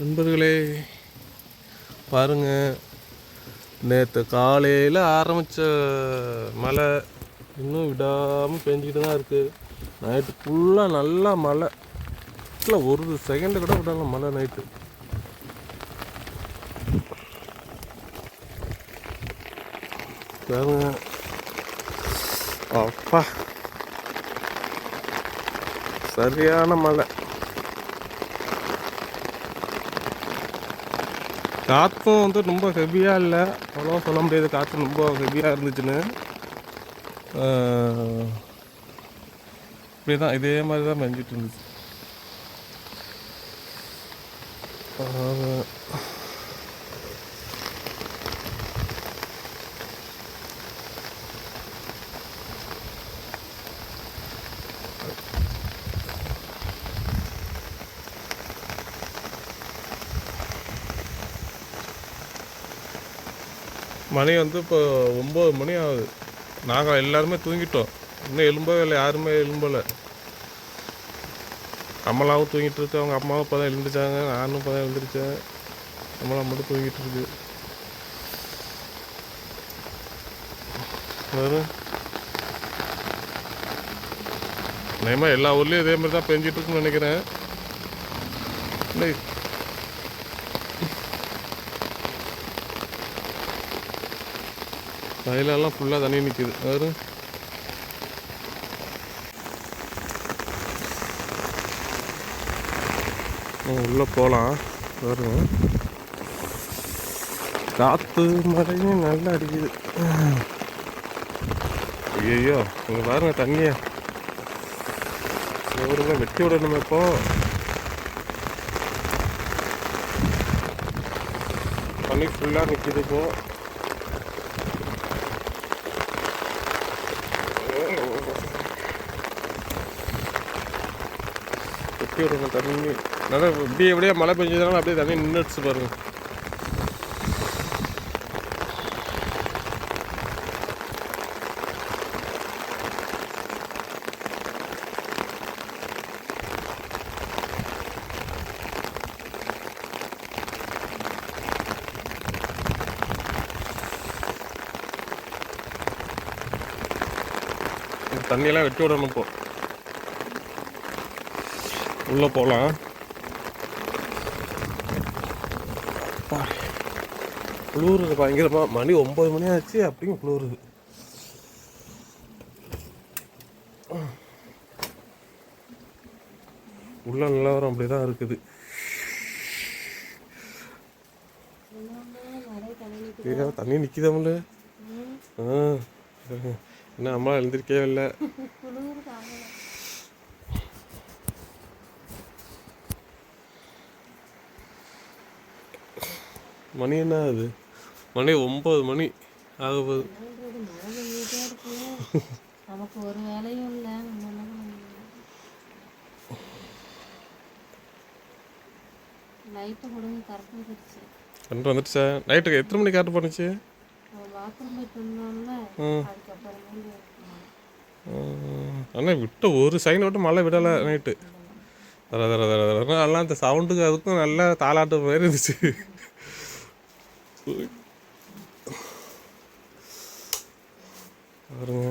நண்பர்களே பாருங்கள் நேற்று காலையில் ஆரம்பித்த மழை இன்னும் விடாமல் பெஞ்சிக்கிட்டு தான் இருக்குது நைட்டு ஃபுல்லாக நல்லா மழை. இல்லை ஒரு செகண்டு கூட விடல மழை நைட்டு. பாருங்க. அப்பா. சரியான மழை. காற்றும் வந்து ரொம்ப ஹெவியாக இல்லை. அவ்வளோ சொல்ல முடியாது. காற்று ரொம்ப ஹெவியாக இருந்துச்சுன்னு. இப்படி தான் இதே மாதிரி தான் மெஞ்சிட்டு இருந்துச்சு. மணி வந்து இப்போ ஒம்பது மணி ஆகுது. நாங்கள் எல்லாருமே தூங்கிட்டோம். இன்னும் எலும்பவே இல்லை. யாருமே எலும்பலை அம்மலாவும் தூங்கிட்டு இருக்கு. அவங்க அம்மாவும் இப்போ தான் எழுந்திரிச்சாங்க. நானும் இப்போ தான் எழுந்திரிச்சேன். அம்மலா மட்டும் தூங்கிட்டு இருக்கு. வேறு? நேமா எல்லா ஊர்லேயும் இதே மாதிரி தான் பெஞ்சிட்ருக்குன்னு நினைக்கிறேன். இல்லை வயலெல்லாம் ஃபுல்லாக தண்ணி நிற்கிது வேறு? உள்ளே போகலாம் வரும் காற்று மழையும் நல்லா அடிக்குது. ஐயோ இங்கே பாருங்க தண்ணியை. சோறுங்க வெட்டி விடணும் இப்போ. தண்ணி ஃபுல்லாக நிற்கிது இப்போது வெட்டி விடணும் தண்ணி. நல்லா இப்படியே எப்படியே மழை பெஞ்சதுனால அப்படியே தண்ணி நின்றுச்சு பாருங்கள் தண்ணியெல்லாம் வெட்டி விடணும் இப்போ. உள்ளே போகலாம் குளிருது பயங்கரமாக மணி ஒம்பது மணி ஆச்சு அப்படியும் குளிருது. உள்ள நிலவரம் அப்படி தான் இருக்குது தண்ணி நிற்கிதாமல ஆ. என்ன அம்மா எழுந்திருக்கவே இல்லை. மணி என்ன ஆகுது? மணி ஒம்பது மணி. ஆக போகுது நமக்கு ஒரு வேலையும் இல்லை. லைட்டை கொடுங்க நைட்டுக்கு எத்தனை மணிக்கு காட்டு பண்ணுச்சு? பாத்ரூம் போயிட்டு வந்தோம்ல ஆனால் விட்ட ஒரு செகண்ட் விட்டு மழை விடலை நைட்டு தர தர தர தர எல்லாம் அந்த சவுண்டுக்கு அதுக்கும் நல்லா தாளாட்டு மாதிரி இருந்துச்சு. பாருங்க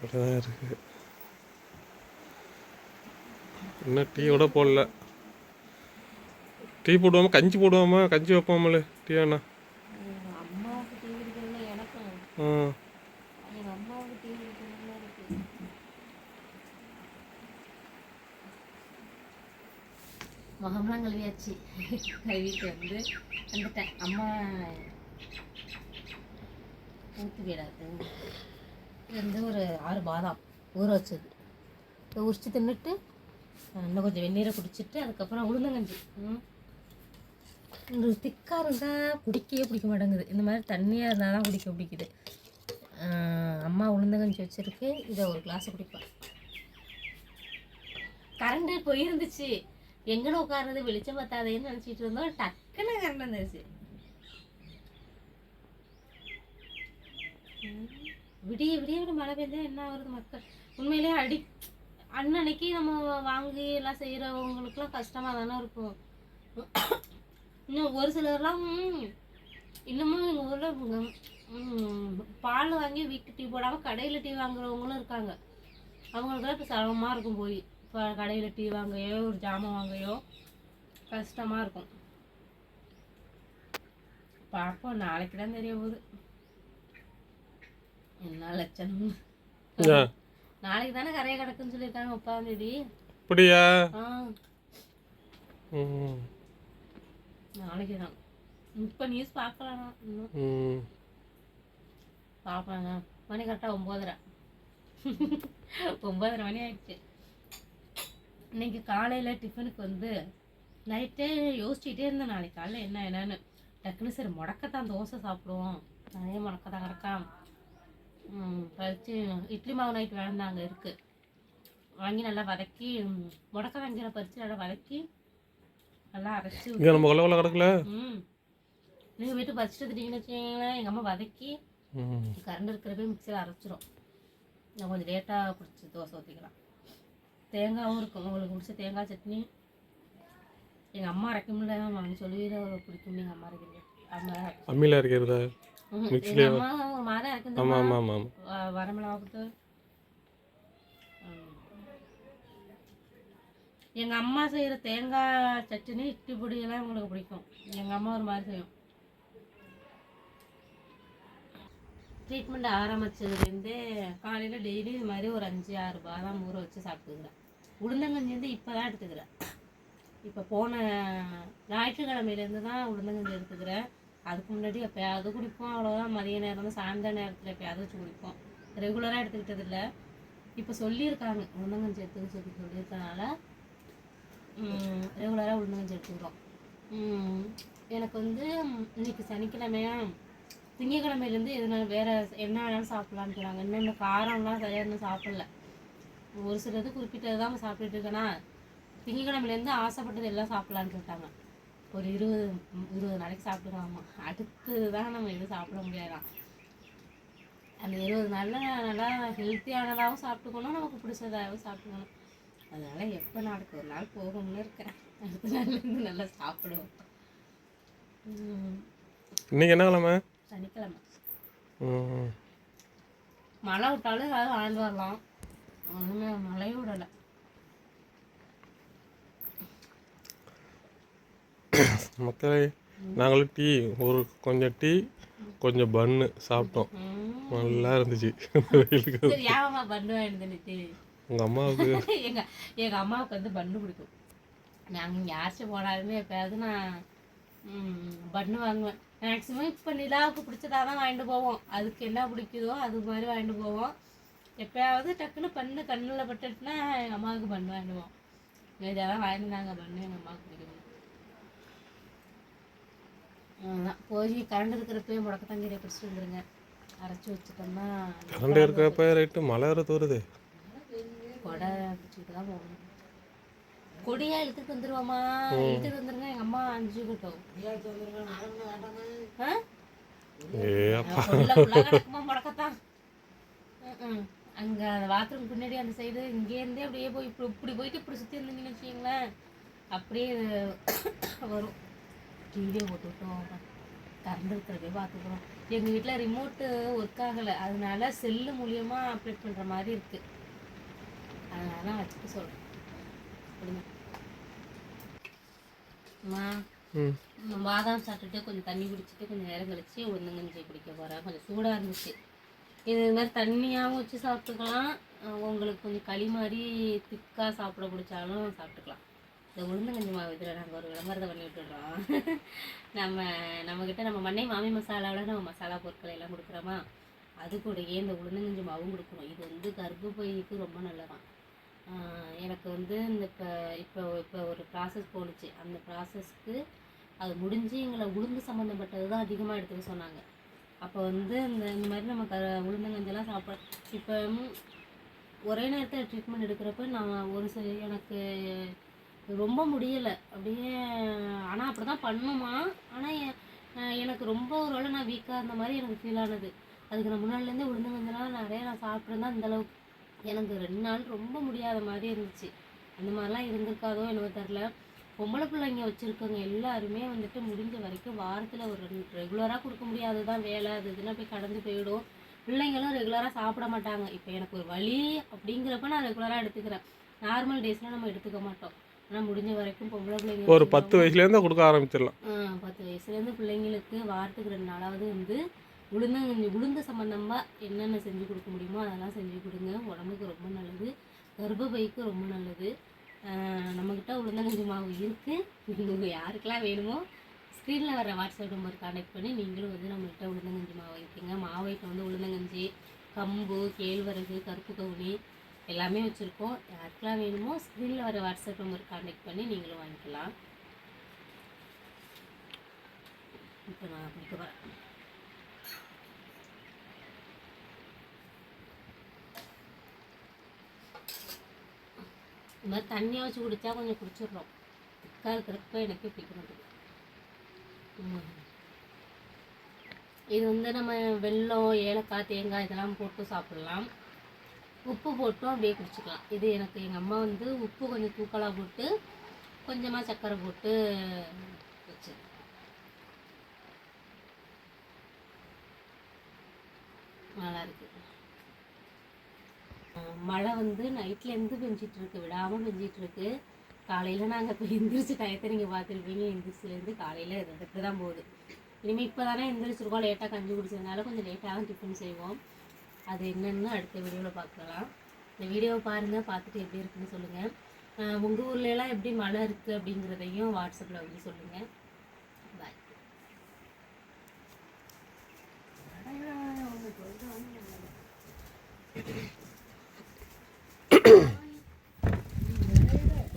அப்படிதான் இருக்கு. இன்னும் டீ கூட போடல. டீ போடுவோமா கஞ்சி போடுவோமா கஞ்சி வைப்போம்ல டீ வேணா. ஆ எங்கள் அம்மாவுக்கு டீ குடிக்கிறதுல இருக்கு முகம்லாம் கழுவியாச்சு. கழுவிட்டு வந்து வந்துட்டேன். அம்மா ஊற்று வீடாது இது வந்து ஒரு ஆறு பாதாம் ஊற வச்சது. இதை உரிச்சு தின்னுட்டு இன்னும் கொஞ்சம் வெந்நீரை குடிச்சிட்டு அதுக்கப்புறம் உளுந்தங்கஞ்சி. இந்த திக்காக இருந்தால் குடிக்கவே பிடிக்க மாட்டேங்குது. இந்த மாதிரி தண்ணியாக இருந்தால் தான் குடிக்க பிடிக்குது. அம்மா உளுந்தங்கஞ்சி வச்சுருக்கு. இதை ஒரு கிளாஸ் குடிப்பேன் கரண்ட் போயிருந்துச்சு. எங்கன உட்கார்றது வெளிச்சம் பத்தாதேன்னு நினச்சிட்டு இருந்தோம் டக்குன்னு கரண்ட் வந்துருச்சு விடிய விடிய விட மழை பெய்தா என்ன ஆகுறது மக்கள் உண்மையிலேயே அடி அன்னன்னைக்கு நம்ம வாங்கி எல்லாம் செய்கிறவங்களுக்குலாம் கஷ்டமாக தானே இருக்கும் இன்னும் ஒரு சிலர்லாம் இன்னமும் எங்கள் ஊரில் பால் வாங்கி வீட்டு டீ போடாமல் கடையில் டீ வாங்குறவங்களும் இருக்காங்க அவங்களுக்குலாம் இப்போ சிரமமாக இருக்கும் போய் இப்போ கடையில் டீ வாங்கையோ ஒரு ஜாமான் வாங்கையோ கஷ்டமாக இருக்கும். பார்ப்போம் நாளைக்கு தான் தெரிய போகுது. என்ன லட்சணம்? ஏன் நாளைக்கு தானே கரையை கிடக்குன்னு சொல்லியிருக்காங்க முப்பதாம் தேதி. அப்படியா? நாளைக்கு தான். இப்போ நியூஸ் பார்க்கலாம் இன்னும். ம் பார்ப்பேங்க மணி கரெக்டாக ஒம்போதரை. ஒம்போதரை மணி ஆயிடுச்சு. இன்னைக்கு காலையில் டிஃபனுக்கு வந்து நைட்டே யோசிச்சுட்டே இருந்தேன். நாளைக்கு காலையில் என்ன என்னன்னு. டக்குன்னு சரி முடக்கத்தான் தோசை சாப்பிடுவோம். நிறைய முடக்கத்தான் கிடக்கா பறிச்சு இட்லி மாவு நைட் அங்கே இருக்குது வாங்கி நல்லா வதக்கி ம், முடக்கத்தான் கீரை பறித்து நல்லா வதக்கி நல்லா அரைச்சி நம்ம கொல்ல கொல்ல கிடக்கல. ம். நீங்கள் வீட்டு பறிச்சுட்டு வந்துட்டீங்கன்னு வச்சுக்கோங்களேன். எங்கள் அம்மா வதக்கி கரண்ட் இருக்கிறப்ப மிக்சியில் அரைச்சிரும். நான் கொஞ்சம் லேட்டாக பிடிச்சி தோசை ஊற்றிக்கலாம் தேங்காயும் இருக்கும். உங்களுக்கு பிடிச்ச தேங்காய் சட்னி. எங்கள் அம்மா அரைக்க முடியல. அவன் சொல்லி பிடிக்கும். எங்கள் அம்மா அரைக்கிறது அம்மா அம்மியில் அரைக்கிறது? ஆமாம் ஆமாம் ஆமாம் வ- வரமிளகா போட்டு. எங்கள் அம்மா செய்கிற தேங்காய் சட்னி இட்லி பொடியெல்லாம் உங்களுக்கு பிடிக்கும். எங்கள் அம்மா ஒரு மாதிரி செய்யும். ட்ரீட்மெண்ட் ஆரம்பிச்சதுலேருந்தே காலையில் டெய்லி இது மாதிரி ஒரு அஞ்சு ஆறு பாதாம் ஊற வச்சு சாப்பிட்டுக்கிறேன் உளுந்தங்கஞ்சி வந்து இப்போ தான் எடுத்துக்கிறேன். இப்போ போன ஞாயிற்றுக்கிழமையிலேருந்து தான் உளுந்தங்கஞ்சி எடுத்துக்கிறேன். அதுக்கு முன்னாடி எப்போயாவது குடிப்போம் அவ்வளோதான் மதிய நேரம் தான் சாயந்தர நேரத்தில் எப்போயாவது வச்சு குடிப்போம். ரெகுலராக எடுத்துக்கிட்டது இல்லை. இப்போ சொல்லியிருக்காங்க உளுந்தங்கஞ்சி எடுத்துக்க சொல்லி சொல்லியிருக்கனால ரெகுலராக உளுந்தங்கஞ்சி எடுத்துக்கிறோம். எனக்கு வந்து இன்னைக்கு சனிக்கிழமையா திங்கக்கிழமையிலேருந்து எதுனா வேறு என்ன வேணாலும் சாப்பிட்லான்னு சொன்னாங்க. இன்னும் இந்த காரம்லாம் சரியாக இன்னும் சாப்பிட்ல. ஒரு சிலது குறிப்பிட்டது தான் சாப்பிட்டுட்டு இருக்கேன்னா திங்கக்கிழமையிலேருந்து ஆசைப்பட்டது எல்லாம் சாப்பிட்லான்னு சொல்லிட்டாங்க. ஒரு இருபது இருபது நாளைக்கு சாப்பிட்டுக்கலாமா அடுத்து தான் நம்ம எதுவும் சாப்பிட முடியாதாம் அந்த இருபது நாளில் நல்லா ஹெல்த்தியானதாகவும் சாப்பிட்டுக்கணும் நமக்கு பிடிச்சதாகவும் சாப்பிட்டுக்கணும். அதனால எப்போ நாளைக்கு ஒரு நாள் போகும்னு இருக்கேன். அடுத்த நாள்லேருந்து நல்லா சாப்பிடுவோம். இன்னைக்கு என்ன கிழமை? சனிக்கிழமை. மழை விட்டாலும் ஏதாவது வாழ்ந்து வரலாம். ஒன்றுமே மழையும் விடலை. மக்களே நாங்களும் டீ ஒரு கொஞ்சம் டீ கொஞ்சம் பன்னு சாப்பிட்டோம். நல்லா இருந்துச்சு. வெயிலுக்கு உங்கள் அம்மாவுக்கு? எங்க எங்க அம்மாவுக்கு வந்து பண்ணு பிடிக்கும் நாங்க இங்க போனாலுமே எப்பயாவது நான் பண்ணு வாங்குவேன். மேக்ஸிமம் இப்போ நிலாவுக்கு பிடிச்சதா தான் வாங்கிட்டு போவோம். அதுக்கு என்ன பிடிக்குதோ அது மாதிரி வாங்கிட்டு போவோம். எப்பயாவது டக்குன்னு பண்ணு கண்ணில் பட்டுட்டுனா எங்கள் அம்மாவுக்கு பண்ணு வாங்கிடுவோம் இதெல்லாம் வாங்கினாங்க பண்ணு எங்கள் அம்மாவுக்கு பிடிக்கும் அவ்வளோதான் போய் கரண்ட் இருக்கிறப்பவே முடக்கத்தங்கீரை பிடிச்சிட்டு வந்துருங்க. அரைச்சி வச்சுட்டோம்னா கரண்ட் இருக்கப்ப ரைட்டு மழை வர தோறுது கொடை பிடிச்சிட்டு தான் போகணும். கொடியா இழுத்துட்டு வந்துருவாமா இழுத்துட்டு வந்துருங்க எங்க அம்மா அஞ்சு கிட்டும். ஏ அப்பா. முடக்கத்தான். ம்ம். அங்க அந்த பாத்ரூம் பின்னாடி அந்த சைடு இங்கேருந்தே அப்படியே போய் இப்படி இப்படி போயிட்டு இப்படி சுத்தி இருந்தீங்கன்னு வச்சுக்கீங்களேன். அப்படியே வரும். டிவியை போட்டு விட்டோம். கரண்ட் இருக்கிறதே பார்த்துக்குறோம். எங்கள் வீட்டில் ரிமோட்டு ஒர்க் ஆகலை. அதனால செல்லு மூலியமா ஆப்ரேட் பண்ணுற மாதிரி இருக்கு. அதனால தான் வச்சுட்டு சொல்கிறேன் கொடுங்க அம்மா ம். ம், பாதாம் சாப்பிட்டுட்டு கொஞ்சம் தண்ணி குடிச்சிட்டு கொஞ்சம் நேரம் கழிச்சு உளுந்தங்கஞ்சி குடிக்க போகிறேன் கொஞ்சம் சூடாக இருந்துச்சு. இது மாதிரி தண்ணியாகவும் வச்சு சாப்பிட்டுக்கலாம். உங்களுக்கு கொஞ்சம் களி மாதிரி திக்காக சாப்பிட பிடிச்சாலும் சாப்பிட்டுக்கலாம். இந்த உளுந்தங்கஞ்சி மாவு இதில் நாங்கள் ஒரு விளம்பரத்தை பண்ணி விட்டுடுறோம். நம்ம நம்மக்கிட்ட நம்ம மண்ணை மாமி மசாலாவில் நம்ம மசாலா பொருட்களை எல்லாம் கொடுக்குறோமா? அது கூடயே இந்த உளுந்தங்கஞ்சி மாவும் கொடுக்கணும். இது வந்து கர்ப்பப்பைக்கு ரொம்ப நல்லதான். எனக்கு வந்து இந்த இப்போ இப்போ இப்போ ஒரு ப்ராசஸ் போணுச்சு. அந்த ப்ராசஸ்க்கு அது முடிஞ்சு எங்களை உளுந்து சம்மந்தப்பட்டது தான் அதிகமாக எடுத்துக்க சொன்னாங்க. அப்போ வந்து இந்த இந்த மாதிரி நம்ம க உளுந்தங்கஞ்செல்லாம் சாப்பிட இப்போ ஒரே நேரத்தில் ட்ரீட்மெண்ட் எடுக்கிறப்ப நான் ஒரு சில எனக்கு ரொம்ப முடியலை. அப்படியே ஆனால் அப்படி தான் பண்ணுமா ஆனால் எனக்கு ரொம்ப ஒரு வேளை நான் வீக்காக இருந்த மாதிரி எனக்கு ஃபீல் ஆனது. அதுக்கு நான் முன்னாடிலேருந்தே உளுந்தங்கஞ்செல்லாம் நிறைய நான் சாப்பிட்ருந்தா இந்த அளவுக்கு எனக்கு ரெண்டு நாள் ரொம்ப முடியாத மாதிரி இருந்துச்சு. அந்த மாதிரிலாம் இருந்திருக்காதோ எனக்கு தெரில பொம்பளை பிள்ளைங்க வச்சுருக்கவங்க எல்லாருமே வந்துட்டு முடிஞ்ச வரைக்கும் வாரத்தில் ஒரு ரெண்டு ரெகுலராக கொடுக்க முடியாது தான் வேலை அது இதெல்லாம் போய் கடந்து போயிடும். பிள்ளைங்களும் ரெகுலராக சாப்பிட மாட்டாங்க. இப்போ எனக்கு ஒரு வலி அப்படிங்கிறப்ப நான் ரெகுலராக எடுத்துக்கிறேன். நார்மல் டேஸ்லாம் நம்ம எடுத்துக்க மாட்டோம். ஆனால் முடிஞ்ச வரைக்கும் பொம்பளை பிள்ளைங்க ஒரு பத்து வயசுலேருந்து கொடுக்க ஆரம்பிச்சிடலாம். பத்து வயசுலேருந்து பிள்ளைங்களுக்கு வாரத்துக்கு ரெண்டு நாளாவது வந்து உளுந்தங்கஞ்சி உளுந்து சம்மந்தமாக என்னென்ன செஞ்சு கொடுக்க முடியுமோ அதெல்லாம் செஞ்சு கொடுங்க. உடம்புக்கு ரொம்ப நல்லது. கர்ப்பப்பைக்கு ரொம்ப நல்லது. நம்மக்கிட்ட உளுந்தங்கஞ்சி மாவு இருக்குது யாருக்கெல்லாம் வேணுமோ ஸ்க்ரீனில் வர வாட்ஸ்அப் நம்பர் கான்டெக்ட் பண்ணி நீங்களும் வந்து நம்மள்கிட்ட உளுந்தங்கஞ்சி மாவு இருக்குங்க. மாவு இப்போ வந்து உளுந்தங்கஞ்சி கம்பு கேழ்வரகு கருப்பு கவுனி எல்லாமே வச்சுருக்கோம். யாருக்கெல்லாம் வேணுமோ ஸ்க்ரீனில் வர வாட்ஸ்அப் நம்பர் கான்டெக்ட் பண்ணி நீங்களும் வாங்கிக்கலாம். இப்போ நான் குடிக்க இது இந்த மாதிரி தண்ணியாக வச்சு குடித்தா கொஞ்சம் குடிச்சிடுறோம். திக்காக இருக்கிறப்ப எனக்கு பிடிக்கிறது இது வந்து நம்ம வெல்லம் ஏலக்காய் தேங்காய் இதெல்லாம் போட்டு சாப்பிடலாம். உப்பு போட்டும் அப்படியே குடிச்சிக்கலாம். இது எனக்கு எங்கள் அம்மா வந்து உப்பு கொஞ்சம் தூக்கலாக போட்டு கொஞ்சமாக சர்க்கரை போட்டு வச்சு நல்லா இருக்குது மழை வந்து நைட்லேருந்து பெஞ்சிட்டு இருக்கு விடாமல் பெஞ்சிட்டு இருக்கு காலையில் நாங்கள் இப்போ எந்திரிச்சு டயத்தை நீங்கள் பார்த்துருப்பீங்க. எந்திரிச்சிலேருந்து காலையில் இப்படி தான் போகுது. இனிமேல் இப்போ தானே எந்திரிச்சிருக்கோம். லேட்டாக கஞ்சி குடிச்சதுனால கொஞ்சம் லேட்டாக தான் டிஃபன் செய்வோம். அது என்னென்னு அடுத்த வீடியோவில் பார்க்கலாம். இந்த வீடியோவை பாருங்கள் பார்த்துட்டு எப்படி இருக்குன்னு சொல்லுங்கள் உங்கள் ஊர்லலாம் எப்படி மழை இருக்குது அப்படிங்கிறதையும் வாட்ஸ்அப்பில் வந்து சொல்லுங்கள் பாய்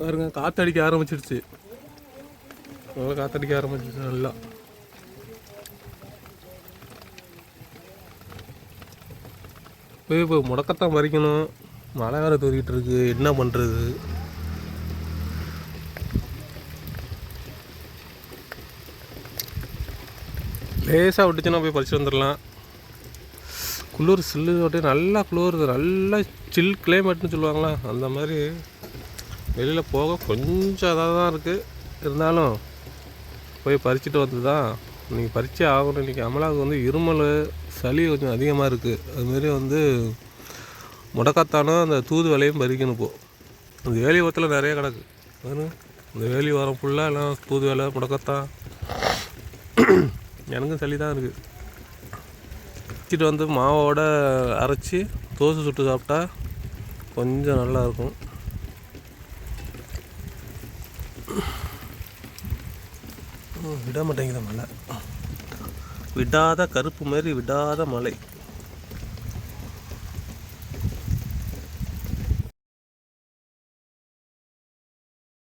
பாருங்க காத்தடிக்க ஆரம்பிச்சிருச்சு. நல்லா காத்தடிக்க ஆரம்பிச்சிருச்சு நல்லா. போய் இப்போ முடக்கத்தான் பறிக்கணும். மழை வேறு தூரிட்டு இருக்கு என்ன பண்ணுறது லேசாக விட்டுச்சுன்னா போய் பறிச்சு வந்துடலாம் குளிர் சில்லு விட்டு நல்லா குளிர் நல்லா சில் கிளைமேட்னு சொல்லுவாங்களா? அந்த மாதிரி வெளியில் போக கொஞ்சம் இதாக தான் இருக்குது இருந்தாலும் போய் பறிச்சுட்டு வந்து தான் இன்றைக்கி பறிச்சே ஆகணும். இன்றைக்கி அமலாவுக்கு வந்து இருமல் சளி கொஞ்சம் அதிகமாக இருக்குது அதுமாரி வந்து முடக்கத்தானும் அந்த தூது வேலையும் பறிக்கணும் இப்போது அந்த வேலி ஓரத்தில் நிறைய கிடக்கு. பாருங்க இந்த வேலி ஓரம் ஃபுல்லாக எல்லாம் தூது வேலை முடக்கத்தான் எனக்கும் சளி தான் இருக்குது வச்சுட்டு வந்து மாவோட அரைச்சி தோசை சுட்டு சாப்பிட்டா கொஞ்சம் நல்லாயிருக்கும் இருக்கும் ம், விட மாட்டேங்குது மழை. விடாத கருப்பு மாதிரி விடாத மழை.